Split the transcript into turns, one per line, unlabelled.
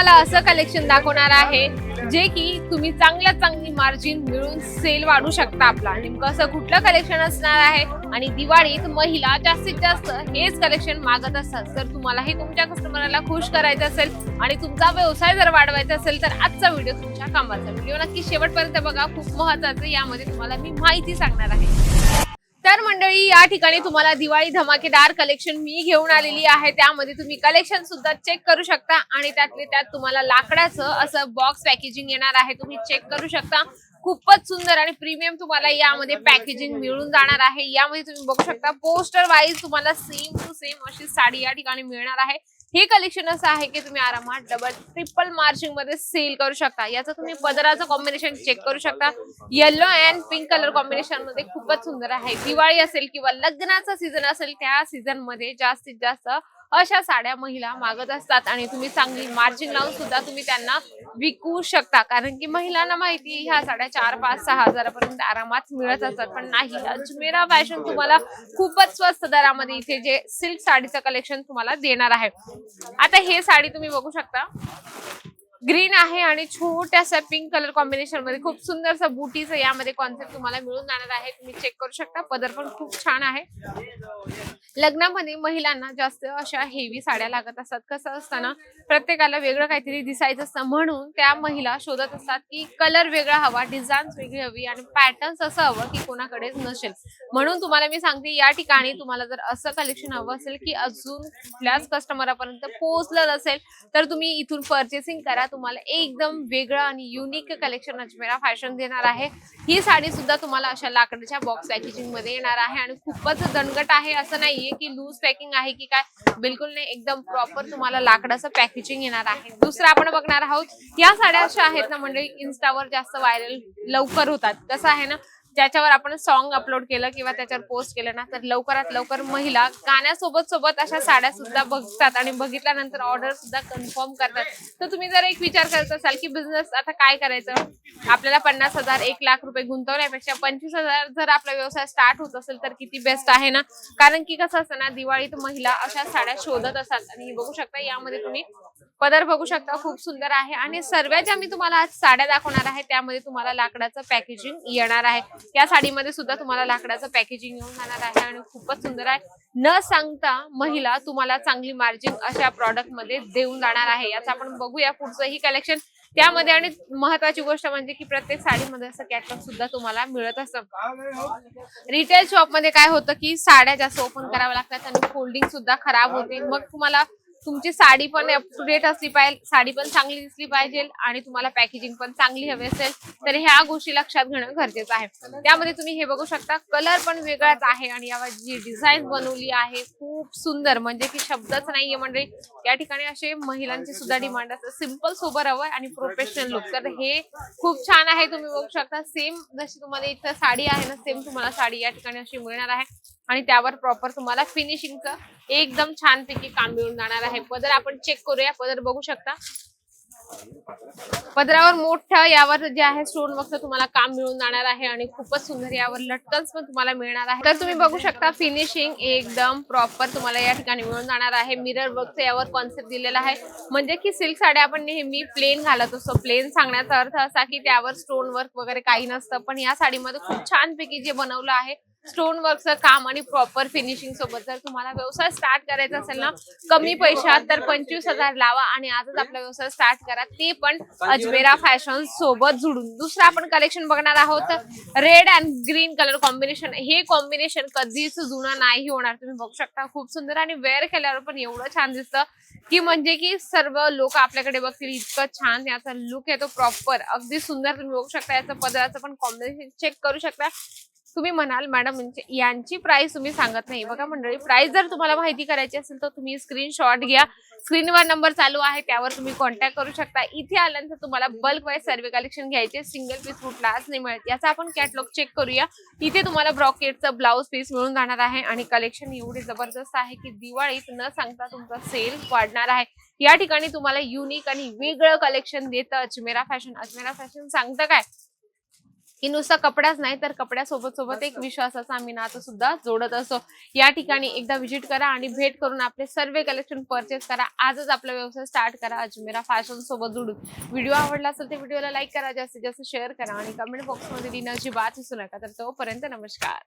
तुम्हाला असं कलेक्शन दाखवणार आहे जे की तुम्ही चांगल्या चांगली मार्जिन मिळून सेल वाढू शकता आपला. नेमकं असं कुठलं कलेक्शन असणार आहे? आणि दिवाळीत महिला जास्तीत जास्त हेच कलेक्शन मागत असतात. तर तुम्हालाही तुमच्या कस्टमरला खुश करायचं असेल आणि तुमचा व्यवसाय जर वाढवायचा असेल तर आजचा व्हिडिओ तुमच्या कामाचा. व्हिडिओ नक्की शेवटपर्यंत बघा. खूप महत्वाचं यामध्ये तुम्हाला मी माहिती सांगणार आहे. तर मंडळी या ठिकाणी तुम्हाला दिवाळी धमाकेदार कलेक्शन मी घेऊन आलेली आहे. त्यामध्ये तुम्ही कलेक्शन सुद्धा चेक करू शकता आणि त्यातले त्यात तुम्हाला लाकडाचं असं बॉक्स पॅकेजिंग येणार आहे. तुम्ही चेक करू शकता. खूपच सुंदर आणि प्रीमियम तुम्हाला यामध्ये पॅकेजिंग मिळून जाणार आहे. यामध्ये तुम्ही बघू शकता पोस्टर वाईज तुम्हाला सेम टू सेम अशी साडी या ठिकाणी मिळणार आहे. हे कलेक्शन असं आहे की तुम्ही आरामात डबल ट्रिपल मार्चिंगमध्ये सेल करू शकता. याचं तुम्ही पदराचं कॉम्बिनेशन चेक करू शकता. येलो अँड पिंक कलर कॉम्बिनेशनमध्ये खूपच सुंदर आहे. दिवाळी असेल किंवा लग्नाचा सीझन असेल त्या सीझनमध्ये जास्तीत जास्त अशा साड्या महिला मागत असतात. आणि तुम्ही चांगली मार्जिन लावून सुद्धा तुम्ही त्यांना विकू शकता. कारण की महिलांना माहिती ह्या साड्या चार पाच सहा हजारापर्यंत आरामात मिळत असतात पण नाही. अजमेरा फॅशन तुम्हाला खूपच स्वस्त दरामध्ये इथे जे सिल्क साडीचं कलेक्शन तुम्हाला देणार आहे. आता हे साडी तुम्ही बघू शकता. ग्रीन आहे आणि छोट्याशा पिंक कलर कॉम्बिनेशनमध्ये खूप सुंदरसं बुटीचं यामध्ये कॉन्सेप्ट तुम्हाला मिळून जाणार आहे. तुम्ही चेक करू शकता. पदर पण खूप छान आहे. लग्नामध्ये महिलांना जास्त अशा हेवी साड्या लागत असतात. कसं असताना प्रत्येकाला वेगळं काहीतरी दिसायचं असतं. म्हणून त्या महिला शोधत असतात की कलर वेगळा हवा डिझाईन्स वेगळी हवी आणि पॅटर्न्स असं हवं की कोणाकडेच नसेल. म्हणून तुम्हाला मी सांगते या ठिकाणी तुम्हाला जर असं कलेक्शन हवं असेल की अजून कुठल्याच कस्टमरापर्यंत पोहोचलं नसेल तर तुम्ही इथून परचेसिंग करा. तुम्हाला एकदम वेगळं आणि युनिक कलेक्शन अजमेरा फॅशन देणार आहे. ही साडी सुद्धा तुम्हाला अशा लाकडाच्या बॉक्स पॅकेजिंगमध्ये येणार आहे आणि खूपच दणकट आहे असं नाही. नाहीये की लूज पॅकिंग आहे की काय. बिलकुल नाही एकदम प्रॉपर तुम्हाला लाकडाचं पॅकेजिंग येणार आहे. दुसरं आपण बघणार आहोत या साड्या अशा आहेत ना म्हणजे इन्स्टावर जास्त व्हायरल लवकर होतात. कसं आहे ना ज्याच्यावर आपण सॉन्ग अपलोड केलं किंवा त्याच्यावर पोस्ट केलं ना तर लवकरात लवकर महिला गाण्यासोबत सोबत अशा साड्या सुद्धा बघतात आणि बघितल्यानंतर ऑर्डर सुद्धा कन्फर्म करतात. तर तुम्ही जर एक विचार करत असाल की बिझनेस आता काय करायचं? आपल्याला पन्नास हजार एक लाख रुपये गुंतवण्यापेक्षा पंचवीस हजार जर आपला व्यवसाय स्टार्ट होत असेल तर किती बेस्ट आहे ना? कारण की कसं असतं ना दिवाळीत महिला अशा साड्या शोधत असतात. आणि बघू शकता यामध्ये तुम्ही पदर बघू शकता खूप सुंदर आहे. आणि सर्व ज्या मी तुम्हाला आज साड्या दाखवणार आहे. त्यामध्ये तुम्हाला लाकडाचं पॅकेजिंग येणार आहे. या साडीमध्ये सुद्धा तुम्हाला लाकडाचं पॅकेजिंग येऊन जाणार आहे आणि खूपच सुंदर आहे. न सांगता महिला तुम्हाला चांगली मार्जिन अशा प्रॉडक्टमध्ये देऊन जाणार आहे. याचं आपण बघूया पुढचं ही कलेक्शन त्यामध्ये आणि महत्वाची गोष्ट म्हणजे की प्रत्येक साडीमध्ये असं कॅटलॉग सुद्धा तुम्हाला मिळत असतं. रिटेल शॉपमध्ये काय होतं की साड्या जास्त ओपन कराव्या लागतात आणि फोल्डिंग सुद्धा खराब होते. मग तुम्हाला तुमची साडी पण अप टू डेट असली पाहिजे साडी पण चांगली दिसली पाहिजे आणि तुम्हाला पॅकेजिंग पण चांगली हवी असेल तर ह्या गोष्टी लक्षात घेणं गरजेचं आहे. त्यामध्ये तुम्ही हे बघू शकता कलर पण वेगळाच आहे आणि यावर जी डिझाईन बनवली आहे खूप सुंदर. म्हणजे की शब्दच नाहीये म्हणजे या ठिकाणी असे महिलांची सुद्धा डिमांड असते. सिंपल सोबर हवं आणि प्रोफेशनल लुक तर हे खूप छान आहे तुम्ही बघू शकता. सेम जशी तुम्हाला इथं साडी आहे ना सेम तुम्हाला साडी या ठिकाणी अशी मिळणार आहे. आणि त्यावर प्रॉपर तुम्हाला फिनिशिंगचं एकदम छानपैकी काम मिळून जाणार आहे. पदर आपण चेक करूया. पदर बघू शकता. पदरावर मोठं यावर जे आहे स्टोन वर्कचं तुम्हाला काम मिळून जाणार आहे आणि खूपच सुंदर यावर लटकन्स पण तुम्हाला मिळणार आहे. तर तुम्ही बघू शकता फिनिशिंग एकदम प्रॉपर तुम्हाला या ठिकाणी मिळून जाणार आहे. मिरर वर्कचं यावर कॉन्सेप्ट दिलेला आहे. म्हणजे की सिल्क साड्या आपण नेहमी प्लेन घालत असतो. प्लेन सांगण्याचा अर्थ असा की त्यावर स्टोन वर्क वगैरे काही नसतं. पण या साडीमध्ये खूप छानपैकी जे बनवलं आहे स्टोन वर्कचं काम आणि प्रॉपर फिनिशिंग सोबत जर तुम्हाला व्यवसाय स्टार्ट करायचा असेल ना कमी पैशात तर पंचवीस हजार लावा आणि आजच आपला व्यवसाय स्टार्ट करा. ते पण अजमेरा फॅशन सोबत जुडून. दुसरं आपण कलेक्शन बघणार आहोत. Red and green colour combination हे कॉम्बिनेशन कधीच जुनं नाही होणार. तुम्ही बघू शकता खूप सुंदर आणि वेअर केल्यावर पण एवढं छान दिसतं. की म्हणजे की सर्व लोक आपल्याकडे बघतील इतकं छान याचा लुक येतो प्रॉपर अगदी सुंदर तुम्ही बघू शकता याचं पदराचं पण कॉम्बिनेशन चेक करू शकता. तुम्ही म्हणाल मॅडम म्हणजे यांची प्राइस तुम्ही सांगत नाही. बघा मंडळी प्राइस जर तुम्हाला माहिती करायची असेल तर तुम्ही स्क्रीनशॉट घ्या. स्क्रीनवर नंबर चालू आहे त्यावर तुम्ही कॉन्टॅक्ट करू शकता. इथे आल्यानंतर तुम्हाला बल्क वाईज सर्वे कलेक्शन घ्यायचे सिंगल पीस कुठलाच नाही मिळत. याचा आपण कॅटलॉग चेक करूया. इथे तुम्हाला ब्रॉकेटचं ब्लाऊज पीस मिळून जाणार आहे आणि कलेक्शन एवढे जबरदस्त आहे की दिवाळीत न सांगता तुमचा सेल वाढणार आहे. या ठिकाणी तुम्हाला युनिक आणि वेगळं कलेक्शन देतं. अजमेरा फॅशन अजमेरा फॅशन सांगतं काय? की नुसतं कपड्याच नाही तर कपड्यासोबत सोबत एक विश्वासाचा आम्ही नातं सुद्धा जोडत असतो. या ठिकाणी एकदा व्हिजिट करा आणि भेट करून आपले सर्व कलेक्शन परचेस करा. आजच आपला व्यवसाय स्टार्ट करा. अजमेरा फॅशन सोबत जोडून. व्हिडिओ आवडला असेल तर व्हिडिओला लाईक करा. जास्तीत जास्त शेअर करा आणि कमेंट बॉक्समध्ये लिहिण्याची बात विसरू नका. तर तोपर्यंत नमस्कार.